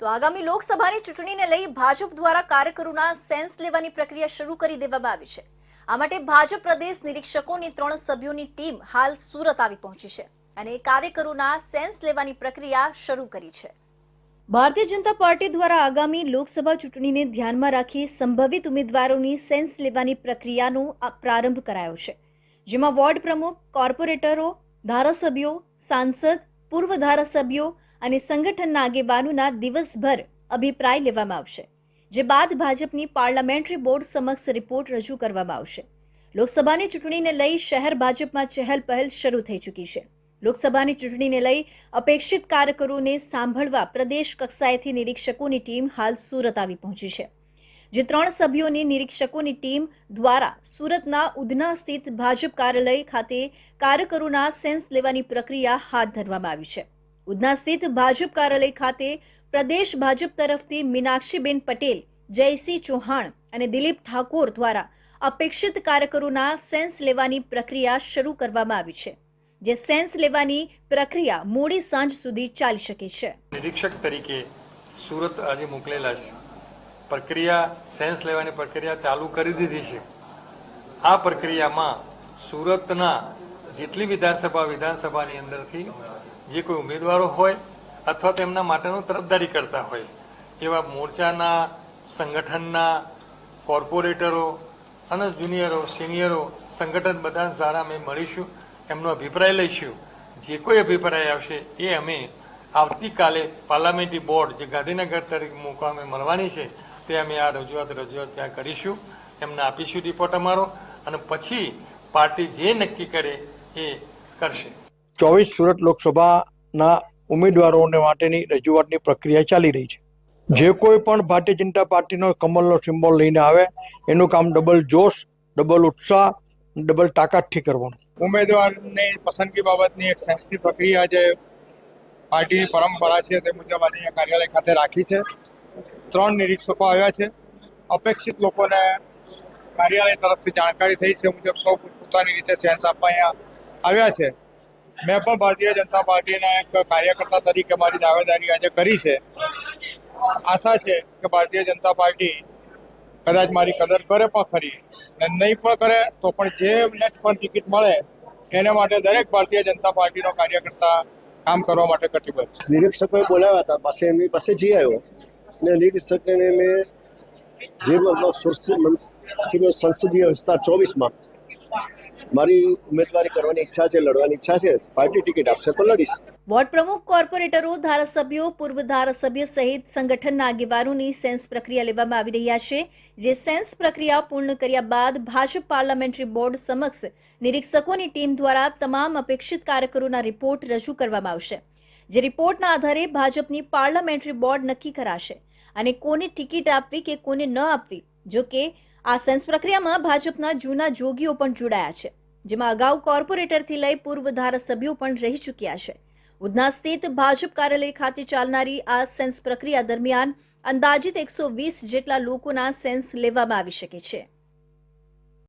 તો આગામી લોકસભાની ચૂંટણીને લઈ ભાજપ દ્વારા કાર્યકરોના સેન્સ લેવાની પ્રક્રિયા શરૂ કરી દેવામાં આવી છે. આ માટે ભાજપ પ્રદેશ નિરીક્ષકોની ત્રણ સભ્યોની ટીમ હાલ સુરત આવી પહોંચી છે અને કાર્યકરોના સેન્સ લેવાની પ્રક્રિયા શરૂ કરી છે. ભારતીય જનતા પાર્ટી દ્વારા આગામી લોકસભા ચૂંટણીને ધ્યાનમાં રાખી સંભવિત ઉમેદવારોની સેન્સ લેવાની પ્રક્રિયાનો પ્રારંભ કરાયો છે. જેમાં વોર્ડ પ્રમુખ, કોર્પોરેટરો, ધારાસભ્યો, સાંસદ, પૂર્વ ધારાસભ્યો અને સંગઠનના આગેવાનોના દિવસભર અભિપ્રાય લેવામાં આવશે, જે બાદ ભાજપની પાર્લામેન્ટરી બોર્ડ સમક્ષ રિપોર્ટ રજૂ કરવામાં આવશે. લોકસભાની ચૂંટણીને લઈ શહેર ભાજપમાં ચહેલ પહેલ શરૂ થઈ ચૂકી છે. લોકસભાની ચૂંટણીને લઈ અપેક્ષિત કાર્યકરોને સાંભળવા પ્રદેશ કક્ષાએથી નિરીક્ષકોની ટીમ હાલ સુરત આવી પહોંચી છે. જે ત્રણ સભ્યોની નિરીક્ષકોની ટીમ દ્વારા સુરતના ઉધના સ્થિત ભાજપ કાર્યાલય ખાતે કાર્યકરોના સેન્સ લેવાની પ્રક્રિયા હાથ ધરવામાં આવી છે. ઉધના સ્થિત ભાજપ કાર્યાલય ખાતે પ્રદેશ ભાજપ તરફથી મીનાક્ષીબેન પટેલ, જયસિંહ ચૌહાણ અને દિલીપ ઠાકોર દ્વારા અપેક્ષિત કાર્યકરોના સેન્સ લેવાની પ્રક્રિયા શરૂ કરવામાં આવી છે, જે સેન્સ લેવાની પ્રક્રિયા મોડી સાંજ સુધી ચાલી શકે છે. નિરીક્ષક તરીકે સુરત આજે મોકલેલા છે. પ્રક્રિયા, સેન્સ લેવાની પ્રક્રિયા ચાલુ કરી દીધી છે. આ પ્રક્રિયામાં સુરતના જેટલી વિધાનસભા વિધાનસભાની અંદરથી જે કોઈ ઉમેદવારો હોય અથવા તેમના માટેનું તરફદારી કરતા હોય, એવા મોરચાના, સંગઠનના કોર્પોરેટરો અને જુનિયરો, સિનિયરો, સંગઠન બધા દ્વારા અમે મળીશું, એમનો અભિપ્રાય લઈશું. જે કોઈ અભિપ્રાય આવશે એ અમે આવતીકાલે પાર્લામેન્ટરી બોર્ડ જે ગાંધીનગર તરીકે મુકામે મળવાની છે, તે અમે આ રજૂઆત રજૂઆત ત્યાં કરીશું. એમને આપીશું રિપોર્ટ અમારો અને પછી પાર્ટી જે નક્કી કરે એ કરશે. ચોવીસ સુરત લોકસભાના ઉમેદવારોને માટેની રજૂઆતની પ્રક્રિયા ચાલી રહી છે. જે કોઈ પણ ભારતીય જનતા પાર્ટીનો કમલનો સિમ્બોલ લઈને આવે, એનું કામ ડબલ જોશ, ડબલ ઉત્સાહ, ડબલ તાકાતથી કરવાનું. ઉમેદવારની પસંદગી બાબતની એક સેન્સની પ્રક્રિયા જે પાર્ટીની પરંપરા છે તે મુજબ આજે અહીંયા કાર્યાલય ખાતે રાખી છે. ત્રણ નિરીક્ષકો આવ્યા છે. અપેક્ષિત લોકોને કાર્યાલય તરફથી જાણકારી થઈ છે. મુજબ સૌ પોતાની રીતે સેન્સ આપવા અહીંયા આવ્યા છે. મેં પણ ભારતીય જનતા પાર્ટીના એક કાર્યકર્તા તરીકે મારી દાવેદારી આજે કરી છે. આશા છે કે ભારતીય જનતા પાર્ટી કદાચ મારી કદર કરે પણ ખરી ને નહીં પણ કરે તો પણ જે એમને પણ ટિકિટ મળે, એને માટે દરેક ભારતીય જનતા પાર્ટીનો કાર્યકર્તા કામ કરવા માટે કટિબદ્ધ નિરીક્ષકોએ બોલાવ્યા હતા, પાસે એમની પાસે જઈ આવ્યો. ને નિરીક્ષકને મેં જે સંસદીય વિસ્તાર ચોવીસમાં મારી ઉમેદવારી કરવાની ઈચ્છા છે, લડવાની ઈચ્છા છે, પાર્ટી ટિકિટ આપશે તો લડીશ. વોર્ડ પ્રમુખ, કોર્પોરેટરો, ધારાસભ્યો, પૂર્વ ધારાસભ્ય સહિત સંગઠનના આગેવાનોની સેન્સ પ્રક્રિયા લેવામાં આવી રહ્યા છે, જે સેન્સ પ્રક્રિયા પૂર્ણ કર્યા બાદ ભાજપ પાર્લામેન્ટરી બોર્ડ સમક્ષ નિરીક્ષકોની ટીમ દ્વારા તમામ અપેક્ષિત કાર્યકરોના રિપોર્ટ રજૂ કરવામાં આવશે, જે રિપોર્ટના આધારે ભાજપની પાર્લામેન્ટરી બોર્ડ નક્કી કરાશે અને કોને ટિકિટ આપવી કે કોને ન આપવી જો કે આ સેન્સ પ્રક્રિયામાં ભાજપના જૂના જોગીઓ પણ જોડાયા છે, જેમાં અગાઉ કોર્પોરેટરથી લઈ પૂર્વ ધારાસભ્યો પણ રહી ચૂક્યા છે. ઉધના સ્થિત ભાજપ કાર્યાલય ખાતે ચાલનારી આ સેન્સ પ્રક્રિયા દરમિયાન અંદાજિત એકસો વીસ જેટલા લોકોના સેન્સ લેવામાં આવી શકે છે.